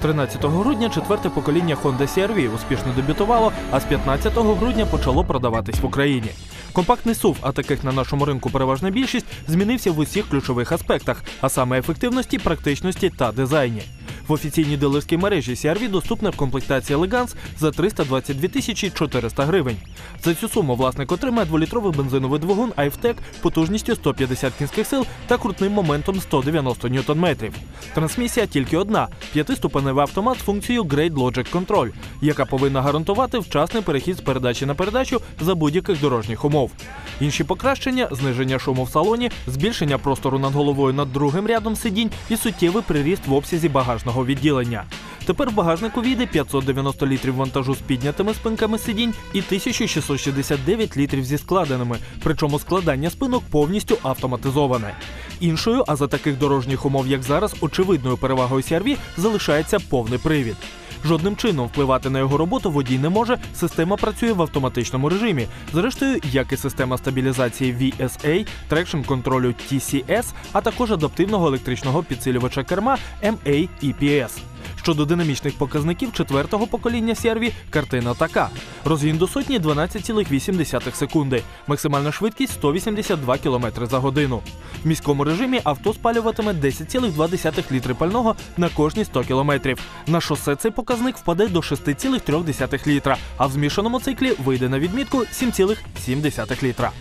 13 грудня четверте покоління Honda CR-V успішно дебютувало, а з 15 грудня почало продаватись в Україні. Компактний SUV, а таких на нашому ринку переважна більшість, змінився в усіх ключових аспектах, а саме ефективності, практичності та дизайні. В офіційній дилерській мережі CR-V доступна в комплектації Elegance за 322 тисячі 400 гривень. За цю суму власник отримає дволітровий бензиновий двигун iFTEC потужністю 150 кінських сил та крутним моментом 190 ньютон-метрів. Трансмісія тільки одна п'ятиступеневий автомат з функцією Great Logic Control, яка повинна гарантувати вчасний перехід з передачі на передачу за будь-яких дорожніх умов. Інші покращення зниження шуму в салоні, збільшення простору над головою над другим рядом сидінь і суттєвий приріст в обсязі багажного відділення. Тепер в багажнику війде 590 літрів вантажу з піднятими спинками сидінь і 1669 літрів зі складеними, причому складання спинок повністю автоматизоване. Іншою, а за таких дорожніх умов, як зараз, очевидною перевагою CR-V залишається повний привід. Жодним чином впливати на його роботу водій не може. Система працює в автоматичному режимі. Зрештою, як і система стабілізації VSA, трекшн контролю TCS, а також адаптивного електричного підсилювача керма MA EPS. Щодо динамічних показників четвертого покоління CR-V, картина така: розгін до сотні 12,8 секунди, максимальна швидкість 182 км за годину. В міському режимі авто спалюватиме 10,2 літри пального на кожні 100 км. На шосе цей показник впаде до 6,3 літра, а в змішаному циклі вийде на відмітку 7,7 літра.